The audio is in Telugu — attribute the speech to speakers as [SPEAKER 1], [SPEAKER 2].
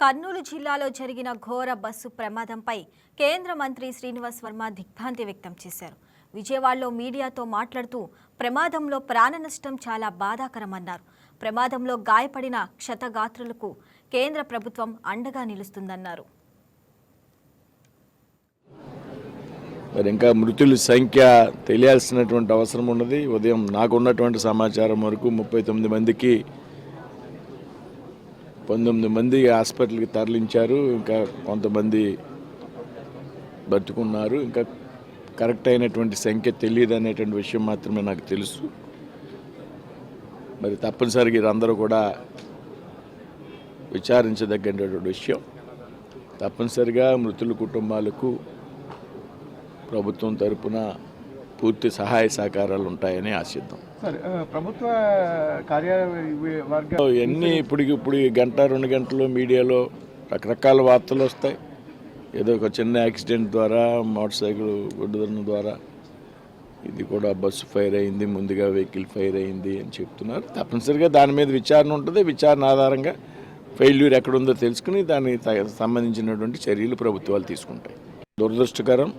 [SPEAKER 1] కర్నూలు జిల్లాలో జరిగిన ఘోర బస్సు ప్రమాదంపై కేంద్ర మంత్రి శ్రీనివాస్ వర్మ దిగ్భ్రాంతి వ్యక్తం చేశారు. విజయవాడలో మీడియాతో మాట్లాడుతూ ప్రమాదంలో ప్రాణ నష్టం చాలా బాధాకరమన్నారు. ప్రమాదంలో గాయపడిన క్షతగాత్రులకు కేంద్ర ప్రభుత్వం అండగా నిలుస్తుందన్నారు.
[SPEAKER 2] మరి ఇంకా మృతుల సంఖ్య తెలియాల్సినటువంటి అవసరం ఉన్నది. ఉదయం నాకున్నటువంటి సమాచారం వరకు ముప్పై తొమ్మిది మందికి పంతొమ్మిది మంది హాస్పిటల్కి తరలించారు. ఇంకా కొంతమంది బతుకున్నారు. ఇంకా కరెక్ట్ అయినటువంటి సంఖ్య తెలియదు అనేటువంటి విషయం మాత్రమే నాకు తెలుసు. మరి తప్పనిసరిగా వీరందరూ కూడా విచారించదగినటువంటి విషయం. తప్పనిసరిగా మృతుల కుటుంబాలకు ప్రభుత్వం తరపున పూర్తి సహాయ సహకారాలు ఉంటాయని ఆశిద్దాం.
[SPEAKER 3] ప్రభుత్వ కార్యాలయ వర్గ
[SPEAKER 2] ఎన్ని ఇప్పటికి ఇప్పుడు గంట రెండు గంటలు మీడియాలో రకరకాల వార్తలు వస్తాయి. ఏదో ఒక చిన్న యాక్సిడెంట్ ద్వారా మోటార్ సైకిల్ గుడ్డుదనం ద్వారా ఇది కూడా బస్సు ఫైర్ అయింది ముందుగా వెహికల్ ఫైర్ అయింది అని చెప్తున్నారు. తప్పనిసరిగా దాని మీద విచారణ ఉంటుంది. విచారణ ఆధారంగా ఫెయిల్యూర్ ఎక్కడుందో తెలుసుకుని దానికి సంబంధించినటువంటి చర్యలు ప్రభుత్వాలు తీసుకుంటాయి. దురదృష్టకరం